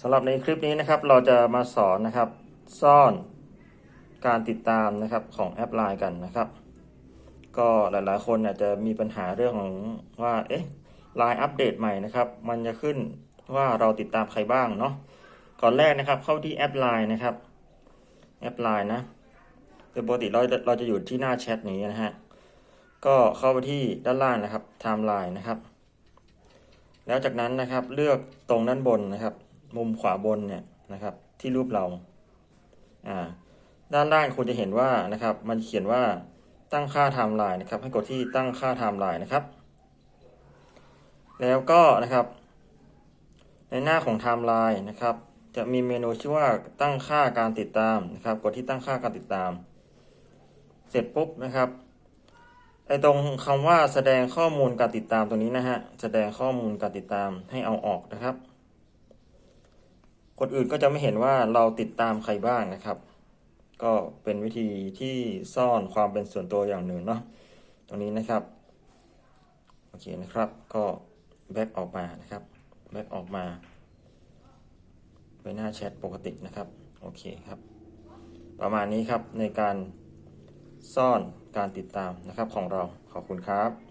สำหรับในคลิปนี้นะครับ เราจะมาสอนนะครับ ซ่อนการติดตามนะครับของแอปไลน์กันนะครับ ก็หลายๆ คนอาจจะมีปัญหาเรื่องของว่าเอ๊ะไลน์อัปเดตใหม่นะครับ มันจะขึ้นว่าเราติดตามใครบ้างเนาะก่อนแรกนะครับ เข้าที่แอปไลน์นะครับ แอปไลน์นะโดยปกติเราเราจะอยู่ที่หน้าแชทนี้นะฮะก็เข้าไปที่ด้านล่างนะครับไทม์ไลน์นะครับ แล้วจากนั้นนะครับเลือกตรงด้านบนนะครับ มุมขวาบนเนี่ยนะครับที่รูปเราอ่าด้านล่างคุณจะเห็นว่านะครับมันเขียนว่าตั้งค่าไทม์ไลน์นะครับ ให้กดที่ตั้งค่าไทม์ไลน์นะครับ แล้วก็นะครับ ในหน้าของไทม์ไลน์นะครับ จะมีเมนูชื่อว่าตั้งค่าการติดตามนะครับ กดที่ตั้งค่าการติดตาม เสร็จปุ๊บนะครับไอตรงคำว่าแสดงข้อมูลการติดตามตรงนี้นะฮะแสดงข้อมูลการติดตามให้เอาออกนะครับ คนอื่นก็จะไม่เห็นว่าเราติดตามใครบ้างนะครับ ก็เป็นวิธีที่ซ่อนความเป็นส่วนตัวอย่างหนึ่งเนาะตรงนี้นะครับโอเคนะครับ ก็แบ็กออกมานะครับแบ็กออกมาไปหน้าแชทปกตินะครับโอเคครับ ประมาณนี้ครับในการซ่อนการติดตามนะครับของเราขอบคุณครับ